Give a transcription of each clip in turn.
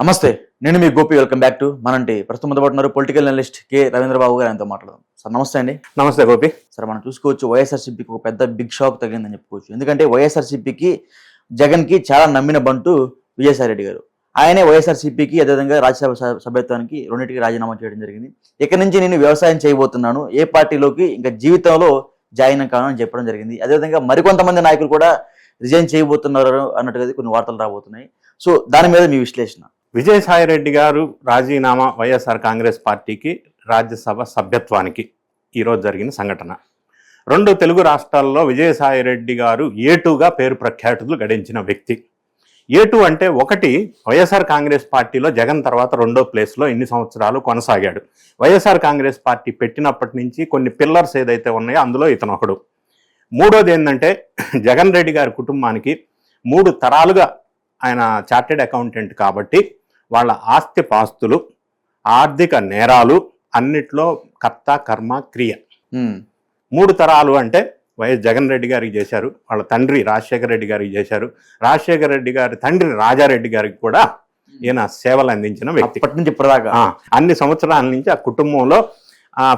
నమస్తే నేను మీ గోపి. వెల్కమ్ బ్యాక్ టు మనంటి ప్రస్తుతం ముందుపడుతున్నారు పొలిటికల్ అనలిస్ట్ కే. రవీంద్రబాబు గారు ఆయనతో మాట్లాడదాం. సార్ నమస్తే అండి. నమస్తే గోపి. సార్ మనం చూసుకోవచ్చు వైఎస్ఆర్సీపీకి ఒక పెద్ద బిగ్ షాక్ తగిలిందని చెప్పుకోవచ్చు. ఎందుకంటే వైఎస్ఆర్సీపీకి జగన్కి చాలా నమ్మిన బంటు విజయసాయి రెడ్డి గారు. ఆయనే వైఎస్ఆర్సీపీకి అదేవిధంగా రాజ్యసభ సభ్యత్వానికి రెండింటికి రాజీనామా చేయడం జరిగింది. ఇక నుంచి నేను వ్యవసాయం చేయబోతున్నాను. ఏ పార్టీలోకి ఇంకా జీవితంలో జాయిన్ కాను అని చెప్పడం జరిగింది. అదేవిధంగా మరికొంతమంది నాయకులు కూడా రిజైన్ చేయబోతున్నారు అన్నట్టుగా కొన్ని వార్తలు రాబోతున్నాయి. సో దాని మీద మీ విశ్లేషణ. విజయసాయి రెడ్డి గారు రాజీనామా వైఎస్ఆర్ కాంగ్రెస్ పార్టీకి రాజ్యసభ సభ్యత్వానికి ఈరోజు జరిగిన సంఘటన. రెండు తెలుగు రాష్ట్రాల్లో విజయసాయి రెడ్డి గారు ఏటుగా పేరు ప్రఖ్యాతులు గడించిన వ్యక్తి. ఏటు అంటే ఒకటి వైఎస్ఆర్ కాంగ్రెస్ పార్టీలో జగన్ తర్వాత రెండో ప్లేస్లో ఇన్ని సంవత్సరాలు కొనసాగాడు. వైఎస్ఆర్ కాంగ్రెస్ పార్టీ పెట్టినప్పటి నుంచి కొన్ని పిల్లర్స్ ఏదైతే ఉన్నాయో అందులో ఇతను ఒకడు. మూడోది ఏంటంటే జగన్ రెడ్డి గారి కుటుంబానికి మూడు తరాలుగా ఆయన చార్టెడ్ అకౌంటెంట్ కాబట్టి వాళ్ళ ఆస్తి పాస్తులు ఆర్థిక నేరాలు అన్నిట్లో కర్త కర్మ క్రియ. మూడు తరాలు అంటే వైఎస్ జగన్ రెడ్డి గారికి చేశారు వాళ్ళ తండ్రి రాజశేఖర రెడ్డి గారికి చేశారు. రాజశేఖర రెడ్డి గారి తండ్రి రాజారెడ్డి గారికి కూడా ఈయన సేవలు అందించిన వ్యక్తి. అప్పటి నుంచి ఇప్పటిదాకా. అన్ని సంవత్సరాల నుంచి ఆ కుటుంబంలో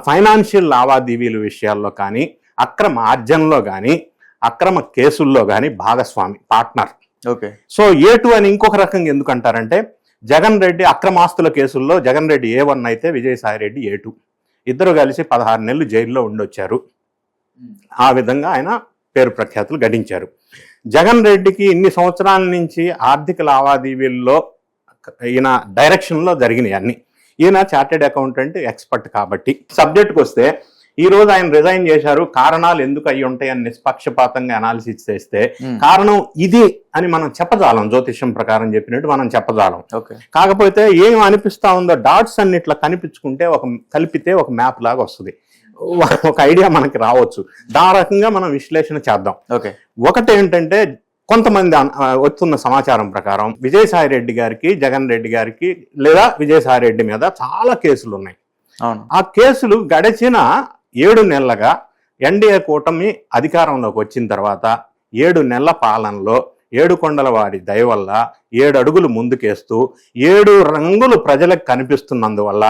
ఫైనాన్షియల్ లావాదేవీల విషయాల్లో కానీ అక్రమ ఆర్జనలో కానీ అక్రమ కేసుల్లో కానీ భాగస్వామి partner. Okay. So A two అని ఇంకొక రకంగా ఎందుకు అంటారంటే జగన్ రెడ్డి అక్రమాస్తుల కేసుల్లో జగన్ రెడ్డి ఏ వన్ అయితే విజయసాయి రెడ్డి ఏ టూ. ఇద్దరు కలిసి పదహారు నెలలు జైల్లో ఉండొచ్చారు. ఆ విధంగా ఆయన పేరు ప్రఖ్యాతులు గడించారు. జగన్ రెడ్డికి ఇన్ని సంవత్సరాల నుంచి ఆర్థిక లావాదేవీల్లో ఈయన డైరెక్షన్లో జరిగినాయి అన్నీ. ఈయన చార్టెడ్ అకౌంటెంట్ ఎక్స్పర్ట్ కాబట్టి. సబ్జెక్ట్కి వస్తే ఈ రోజు ఆయన రిజైన్ చేశారు. కారణాలు ఎందుకు అయి ఉంటాయని నిష్పక్షపాతంగా అనాలిసిస్ చేస్తే ఉమ్, కారణం ఇది అని మనం చెప్పజాలం. జ్యోతిష్యం ప్రకారం చెప్పినట్టు మనం చెప్పజాలం. ఓకే. కాకపోతే ఏం అనిపిస్తా ఉందో డాట్స్ అన్ని ఇట్లా కనిపించుకుంటే ఒక కలిపితే ఒక మ్యాప్ లాగా వస్తుంది. ఒక ఐడియా మనకి రావచ్చు. దాని రకంగా మనం విశ్లేషణ చేద్దాం. ఓకే. ఒకటి ఏంటంటే కొంతమంది అన్- వస్తున్న సమాచారం ప్రకారం విజయసాయి రెడ్డి గారికి జగన్ రెడ్డి గారికి లేదా విజయసాయి రెడ్డి మీద చాలా కేసులు ఉన్నాయి. ఆ కేసులు గడిచిన ఏడు నెలలుగా ఎన్డీఏ కూటమి అధికారంలోకి వచ్చిన తర్వాత ఏడు నెలల పాలనలో ఏడు కొండల వాడి దయ వల్ల ఏడు అడుగులు ముందుకేస్తూ ఏడు రంగులు ప్రజలకు కనిపిస్తున్నందువల్ల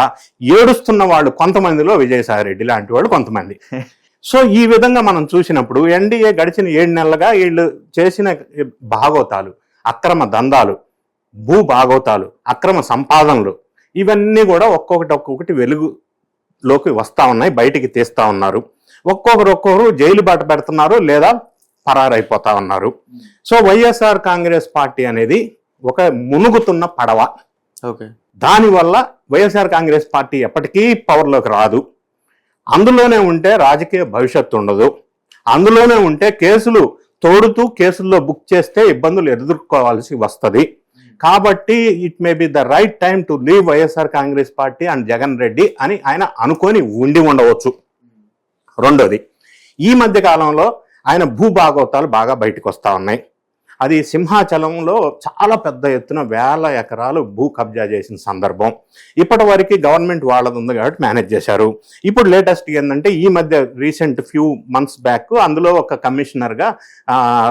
ఏడుస్తున్న వాళ్ళు కొంతమందిలో విజయసాయిరెడ్డి లాంటి వాళ్ళు కొంతమంది. సో ఈ విధంగా మనం చూసినప్పుడు ఎన్డీఏ గడిచిన ఏడు నెలలుగా వీళ్ళు చేసిన భాగోతాలు అక్రమ దందాలు భూ భాగోతాలు అక్రమ సంపాదనలు ఇవన్నీ కూడా ఒక్కొక్కటి ఒక్కొక్కటి వెలుగు వెలుగులోకి వస్తా ఉన్నాయి బయటికి తీస్తా ఉన్నారు. ఒక్కొక్కరు ఒక్కొక్కరు జైలు బాట పెడుతున్నారు లేదా పరారైపోతా ఉన్నారు. సో వైఎస్ఆర్ కాంగ్రెస్ పార్టీ అనేది ఒక మునుగుతున్న పడవ. ఓకే. దానివల్ల వైఎస్ఆర్ కాంగ్రెస్ పార్టీ ఎప్పటికీ పవర్లోకి రాదు. అందులోనే ఉంటే రాజకీయ భవిష్యత్తు ఉండదు. అందులోనే ఉంటే కేసులు తోడుతూ కేసుల్లో బుక్ చేస్తే ఇబ్బందులు ఎదుర్కోవాల్సి వస్తుంది. కాబట్టి it may be the right time to leave YSR Congress party and Jagan Reddy అని ఆయన అనుకొని ఉండి ఉండవచ్చు. రెండోది ఈ మధ్య కాలంలో ఆయన భూభాగవతాలు బాగా బయటకు వస్తా ఉన్నాయి. అది సింహాచలంలో చాలా పెద్ద ఎత్తున వేల ఎకరాలు భూ కబ్జా చేసిన సందర్భం. ఇప్పటి వరకు గవర్నమెంట్ వాళ్ళది ఉంది కాబట్టి మేనేజ్ చేశారు. ఇప్పుడు లేటెస్ట్ ఏంటంటే ఈ మధ్య రీసెంట్ ఫ్యూ మంత్స్ బ్యాక్ అందులో ఒక కమిషనర్గా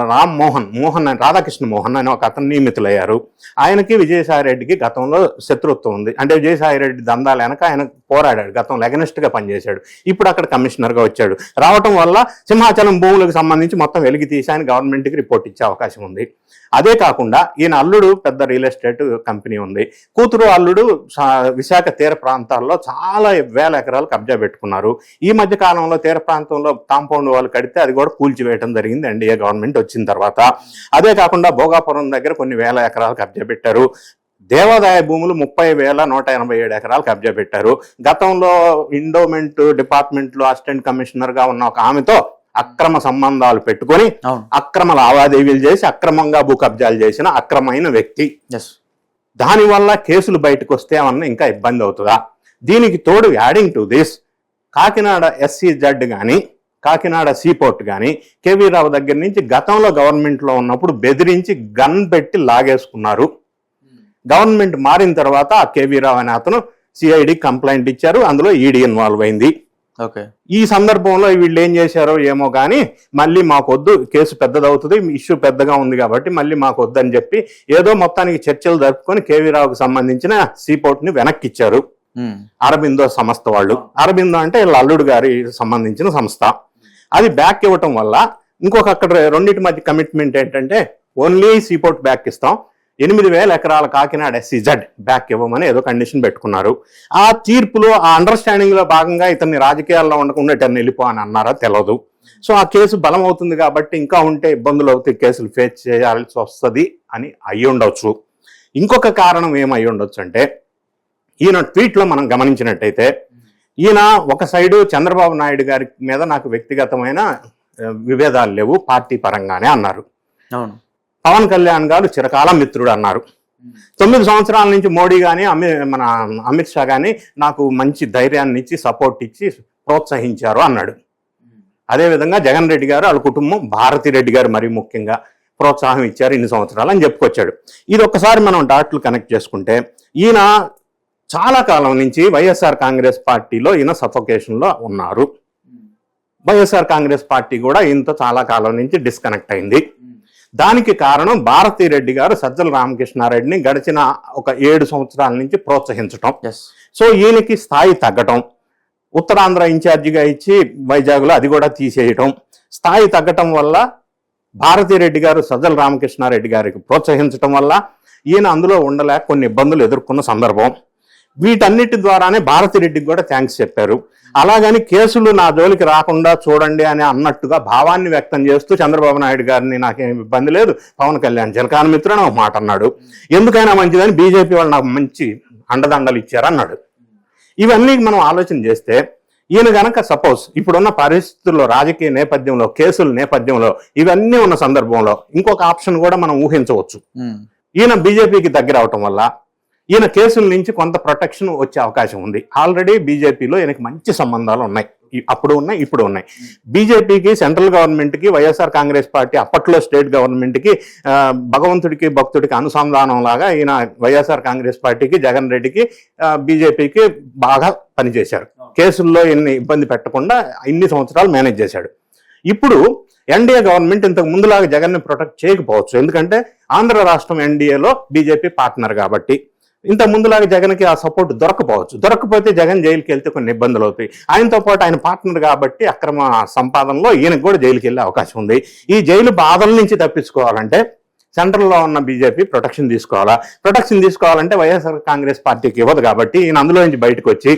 రామ్ మోహన్ మోహన్ అని- రాధాకృష్ణ మోహన్ అని ఒక అతను నియమితులయ్యారు. ఆయనకి విజయసాయి రెడ్డికి గతంలో శత్రుత్వం ఉంది. అంటే విజయసాయి రెడ్డి దందాలు వెనక ఆయన పోరాడాడు గతంలో అగనెస్ట్గా పనిచేశాడు. ఇప్పుడు అక్కడ కమిషనర్గా వచ్చాడు. రావటం వల్ల సింహాచలం భూములకు సంబంధించి మొత్తం వెలికి తీసి ఆయన గవర్నమెంట్కి రిపోర్ట్ ఇచ్చే అవకాశం ఉంది. అదే కాకుండా ఈయన అల్లుడు పెద్ద రియల్ ఎస్టేట్ కంపెనీ ఉంది. కూతురు అల్లుడు విశాఖ తీర ప్రాంతాల్లో చాలా వేల ఎకరాలు కబ్జా పెట్టుకున్నారు. ఈ మధ్య కాలంలో తీర ప్రాంతంలో కాంపౌండ్ వాళ్ళు కడితే అది కూడా కూల్చివేయడం జరిగింది ఎన్డీఏ గవర్నమెంట్ వచ్చిన తర్వాత. అదే కాకుండా భోగాపురం దగ్గర కొన్ని వేల ఎకరాలు కబ్జా పెట్టారు. దేవాదాయ భూములు ముప్పై వేల నూట ఎనభై ఏడు ఎకరాలు కబ్జా పెట్టారు. గతంలో ఇండోమెంట్ డిపార్ట్మెంట్లో అసిస్టెంట్ కమిషనర్గా ఉన్న ఒక ఆమెతో అక్రమ సంబంధాలు పెట్టుకొని అక్రమ లావాదేవీలు చేసి అక్రమంగా భూ కబ్జాలు చేసిన అక్రమైన వ్యక్తి. దానివల్ల కేసులు బయటకు వస్తే ఏమన్నా ఇంకా ఇబ్బంది అవుతుందా? దీనికి తోడు adding to this. Kakinada S E Z కానీ కాకినాడ సీపోర్ట్ కానీ కేవీ రావు దగ్గర నుంచి గతంలో గవర్నమెంట్లో ఉన్నప్పుడు బెదిరించి గన్ పెట్టి లాగేసుకున్నారు. గవర్నమెంట్ మారిన తర్వాత ఆ కేవీ రావు అనే అతను సిఐడి కంప్లైంట్ ఇచ్చారు. అందులో ఈడీ ఇన్వాల్వ్ అయింది. ఈ సందర్భంలో వీళ్ళు ఏం చేశారో ఏమో కానీ మళ్ళీ మాకొద్దు కేసు పెద్దదవుతుంది ఇష్యూ పెద్దగా ఉంది కాబట్టి మళ్ళీ మాకొద్దు అని చెప్పి ఏదో మొత్తానికి చర్చలు జరుపుకొని కేవీ రావుకు సంబంధించిన సీపోర్ట్ని వెనక్కి ఇచ్చారు అరబిందో సంస్థ వాళ్ళు. అరబిందో అంటే వీళ్ళ అల్లుడు గారి సంబంధించిన సంస్థ. అది బ్యాక్ ఇవ్వటం వల్ల ఇంకొక అక్కడ రెండింటి మధ్య కమిట్మెంట్ ఏంటంటే ఓన్లీ సీపోర్ట్ బ్యాక్ ఇస్తాం. ఎనిమిది వేల ఎకరాల కాకినాడ ఎస్సీజెడ్ బ్యాక్ ఇవ్వమని ఏదో కండిషన్ పెట్టుకున్నారు. ఆ తీర్పులో ఆ అండర్స్టాండింగ్లో భాగంగా ఇతన్ని రాజకీయాల్లో ఉండకుండా ఇతన్ని వెళ్ళిపో అని అన్నారా తెలియదు సో ఆ కేసు బలం అవుతుంది కాబట్టి ఇంకా ఉంటే ఇబ్బందులు అవుతాయి కేసులు ఫేస్ చేయాల్సి వస్తుంది అని అయ్యి ఉండొచ్చు. ఇంకొక కారణం ఏమై ఉండొచ్చు అంటే ఈయన ట్వీట్లో మనం గమనించినట్టయితే ఈయన ఒక సైడు చంద్రబాబు నాయుడు గారి మీద నాకు వ్యక్తిగతమైన విభేదాలు లేవు పార్టీ పరంగానే అన్నారు. అవును. పవన్ కళ్యాణ్ గారు చిరకాల మిత్రుడు అన్నారు. తొమ్మిది సంవత్సరాల నుంచి మోడీ కానీ అమి మన అమిత్ షా కానీ నాకు మంచి ధైర్యాన్ని ఇచ్చి సపోర్ట్ ఇచ్చి ప్రోత్సహించారు అన్నాడు. అదేవిధంగా జగన్ రెడ్డి గారు వాళ్ళ కుటుంబం భారతి రెడ్డి గారు మరీ ముఖ్యంగా ప్రోత్సాహం ఇచ్చారు ఇన్ని సంవత్సరాలు అని చెప్పుకొచ్చాడు. ఇది ఒక్కసారి మనం డాట్లు కనెక్ట్ చేసుకుంటే ఈయన చాలా కాలం నుంచి వైఎస్ఆర్ కాంగ్రెస్ పార్టీలో ఈయన సఫోకేషన్లో ఉన్నారు. వైఎస్ఆర్ కాంగ్రెస్ పార్టీ కూడా ఈయనతో చాలా కాలం నుంచి డిస్కనెక్ట్ అయింది. దానికి కారణం భారతీ రెడ్డి గారు సజ్జల రామకృష్ణారెడ్డిని గడిచిన ఒక ఏడు సంవత్సరాల నుంచి ప్రోత్సహించటం. సో ఈయనకి స్థాయి తగ్గటం ఉత్తరాంధ్ర ఇన్ఛార్జిగా ఇచ్చి వైజాగ్లో అది కూడా తీసేయటం స్థాయి తగ్గటం వల్ల భారతీ రెడ్డి గారు సజ్జల రామకృష్ణారెడ్డి గారికి ప్రోత్సహించటం వల్ల ఈయన అందులో ఉండలేక కొన్ని ఇబ్బందులు ఎదుర్కొన్న సందర్భం. వీటన్నిటి ద్వారానే భారతి రెడ్డికి కూడా థ్యాంక్స్ చెప్పారు. అలాగని కేసులు నా జోలికి రాకుండా చూడండి అని అన్నట్టుగా భావాన్ని వ్యక్తం చేస్తూ చంద్రబాబు నాయుడు గారిని నాకేం ఇబ్బంది లేదు. పవన్ కళ్యాణ్ జలకాన మిత్రుడు ఒక మాట అన్నాడు. ఎందుకైనా మంచిదని బీజేపీ వాళ్ళు నాకు మంచి అండదండలు ఇచ్చారన్నాడు. ఇవన్నీ మనం ఆలోచన చేస్తే ఈయన గనక సపోజ్ ఇప్పుడున్న పరిస్థితుల్లో రాజకీయ నేపథ్యంలో కేసుల నేపథ్యంలో ఇవన్నీ ఉన్న సందర్భంలో ఇంకొక ఆప్షన్ కూడా మనం ఊహించవచ్చు. ఈయన బీజేపీకి దగ్గర అవటం వల్ల ఈయన కేసుల నుంచి కొంత ప్రొటెక్షన్ వచ్చే అవకాశం ఉంది. ఆల్రెడీ బీజేపీలో ఈయనకి మంచి సంబంధాలు ఉన్నాయి. అప్పుడు ఉన్నాయి ఇప్పుడు ఉన్నాయి. బీజేపీకి సెంట్రల్ గవర్నమెంట్కి వైఎస్ఆర్ కాంగ్రెస్ పార్టీ అప్పట్లో స్టేట్ గవర్నమెంట్కి ఆ, భగవంతుడికి భక్తుడికి అనుసంధానం లాగా ఈయన వైఎస్ఆర్ కాంగ్రెస్ పార్టీకి జగన్ రెడ్డికి బీజేపీకి బాగా పనిచేశారు. కేసుల్లో ఎన్ని ఇబ్బంది పెట్టకుండా ఇన్ని సంవత్సరాలు మేనేజ్ చేశాడు. ఇప్పుడు ఎన్డీఏ గవర్నమెంట్ ఇంతకు ముందులాగా జగన్ని ప్రొటెక్ట్ చేయకపోవచ్చు. ఎందుకంటే ఆంధ్ర రాష్ట్రం ఎన్డీఏలో బీజేపీ పార్ట్నర్ కాబట్టి. ఇంత ముందులాగా జగన్కి ఆ సపోర్ట్ దొరకపోవచ్చు. దొరకపోతే జగన్ జైలుకి వెళ్తే కొన్ని ఇబ్బందులు అవుతాయి. ఆయనతో పాటు ఆయన పార్ట్నర్ కాబట్టి అక్రమ సంపాదనలో ఈయనకు కూడా జైలుకి వెళ్ళే అవకాశం ఉంది. ఈ జైలు బాధల నుంచి తప్పించుకోవాలంటే సెంట్రల్లో ఉన్న బీజేపీ ప్రొటెక్షన్ తీసుకోవాలా? ప్రొటెక్షన్ తీసుకోవాలంటే వైఎస్ఆర్ కాంగ్రెస్ పార్టీకి ఇవ్వదు కాబట్టి ఈయన అందులో నుంచి బయటకు వచ్చి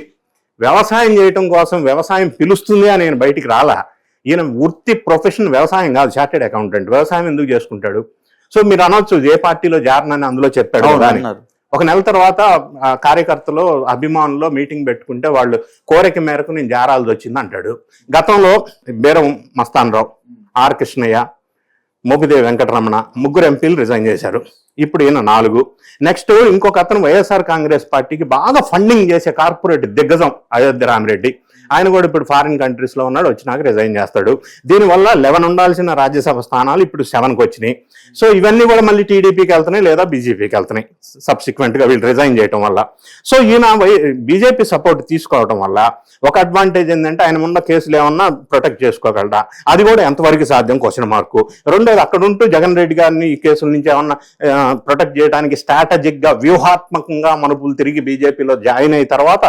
వ్యవసాయం చేయటం కోసం వ్యవసాయం పిలుస్తుంది అని నేను బయటికి రాలా? ఈయన వృత్తి ప్రొఫెషన్ వ్యవసాయం కాదు చార్టెడ్ అకౌంటెంట్. వ్యవసాయం ఎందుకు చేసుకుంటాడు? సో మీరు అనొచ్చు ఏ పార్టీలో జారనని అందులో చెప్పాడు ఒక నెల తర్వాత కార్యకర్తలు అభిమానులు మీటింగ్ పెట్టుకుంటే వాళ్ళు కోరిక మేరకు నేను జారాల్సి వచ్చింది అంటాడు. గతంలో బీరం మస్తాన్ రావు ఆర్ కృష్ణయ్య మోపిదేవి వెంకటరమణ ముగ్గురు ఎంపీలు రిజైన్ చేశారు. ఇప్పుడు ఈయన నాలుగు. నెక్స్ట్ ఇంకొక అతను వైఎస్ఆర్ కాంగ్రెస్ పార్టీకి బాగా ఫండింగ్ చేసే కార్పొరేట్ దిగ్గజం అయోధ్య రామిరెడ్డి. ఆయన కూడా ఇప్పుడు ఫారిన్ కంట్రీస్లో ఉన్నాడు వచ్చినాక రిజైన్ చేస్తాడు. దీనివల్ల లెవెన్ ఉండాల్సిన రాజ్యసభ స్థానాలు ఇప్పుడు సెవెన్కి వచ్చినాయి. సో ఇవన్నీ కూడా మళ్ళీ టీడీపీకి వెళ్తున్నాయి లేదా బీజేపీకి వెళ్తున్నాయి. సబ్సిక్వెంట్గా వీళ్ళు రిజైన్ చేయడం వల్ల. సో ఈయన బీజేపీ సపోర్ట్ తీసుకోవడం వల్ల ఒక అడ్వాంటేజ్ ఏంటంటే ఆయన ఉన్న కేసులు ఏమన్నా ప్రొటెక్ట్ చేసుకోగలరా అది కూడా ఎంతవరకు సాధ్యం? క్వశ్చన్ మార్కు రెండోది అక్కడ ఉంటూ జగన్ రెడ్డి గారిని ఈ కేసుల నుంచి ఏమన్నా ప్రొటెక్ట్ చేయడానికి స్ట్రాటజిక్గా వ్యూహాత్మకంగా మనుపులు తిరిగి బీజేపీలో జాయిన్ అయిన తర్వాత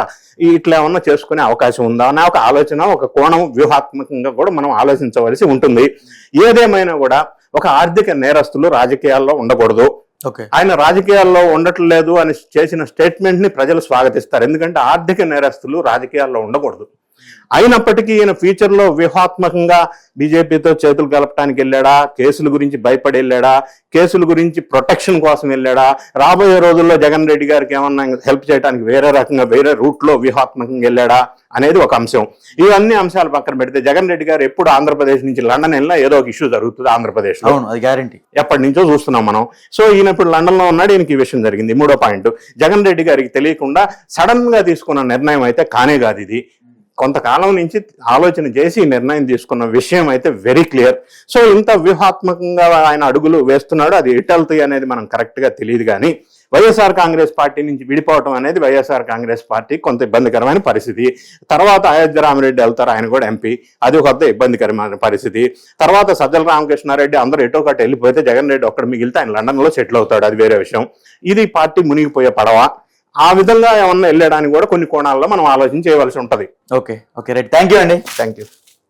ఇట్లా ఏమన్నా చేసుకునే అవకాశం ఉందా అనే ఒక ఆలోచన ఒక కోణం వ్యూహాత్మకంగా కూడా మనం ఆలోచించవలసి ఉంటుంది. ఏదేమైనా కూడా ఒక ఆర్థిక నేరస్తులు రాజకీయాల్లో ఉండకూడదు. ఆయన రాజకీయాల్లో ఉండట్లేదు అని చేసిన స్టేట్మెంట్ని ప్రజలు స్వాగతిస్తారు. ఎందుకంటే ఆర్థిక నేరస్తులు రాజకీయాల్లో ఉండకూడదు. అయినప్పటికీ ఈయన ఫ్యూచర్లో వ్యూహాత్మకంగా బీజేపీతో చేతులు కలపడానికి వెళ్ళాడా? కేసుల గురించి భయపడి వెళ్ళాడా? కేసుల గురించి ప్రొటెక్షన్ కోసం వెళ్ళాడా? రాబోయే రోజుల్లో జగన్ రెడ్డి గారికి ఏమన్నా హెల్ప్ చేయడానికి వేరే రకంగా వేరే రూట్లో వ్యూహాత్మకంగా వెళ్ళాడా అనేది ఒక అంశం. ఇవన్నీ అంశాలు పక్కన పెడితే జగన్ రెడ్డి గారు ఎప్పుడు ఆంధ్రప్రదేశ్ నుంచి లండన్ వెళ్ళినా ఏదో ఒక ఇష్యూ జరుగుతుంది ఆంధ్రప్రదేశ్లో అవును అది గ్యారంటీ ఎప్పటి నుంచో చూస్తున్నాం మనం. సో ఈయన ఇప్పుడు లండన్లో ఉన్నాడు ఈయనకి ఈ విషయం జరిగింది. మూడో పాయింట్. జగన్ రెడ్డి గారికి తెలియకుండా సడన్గా తీసుకున్న నిర్ణయం అయితే కానే కాదు ఇది. కొంతకాలం నుంచి ఆలోచన చేసి నిర్ణయం తీసుకున్న విషయం అయితే వెరీ క్లియర్ సో ఇంత వ్యూహాత్మకంగా ఆయన అడుగులు వేస్తున్నాడు. అది ఎటు వెళ్తాయి అనేది మనం కరెక్ట్గా తెలియదు కానీ వైఎస్ఆర్ కాంగ్రెస్ పార్టీ నుంచి విడిపోవటం అనేది వైఎస్ఆర్ కాంగ్రెస్ పార్టీ కొంత ఇబ్బందికరమైన పరిస్థితి. తర్వాత అయోధ్య రామరెడ్డి వెళ్తారు ఆయన కూడా ఎంపీ అది ఒక ఇబ్బందికరమైన పరిస్థితి. తర్వాత సజ్జల రామకృష్ణారెడ్డి అందరూ ఎటో ఒకటి వెళ్ళిపోతే జగన్ రెడ్డి ఒక్కడ మిగిలితే ఆయన లండన్లో సెటిల్ అవుతాడు. అది వేరే విషయం. ఇది పార్టీ మునిగిపోయే పడవ. ఆ విధంగా ఏమన్నా వెళ్ళడానికి కూడా కొన్ని కోణాల్లో మనం ఆలోచన చేయవలసి ఉంటది. Okay okay right. Thank you అండి. Thank you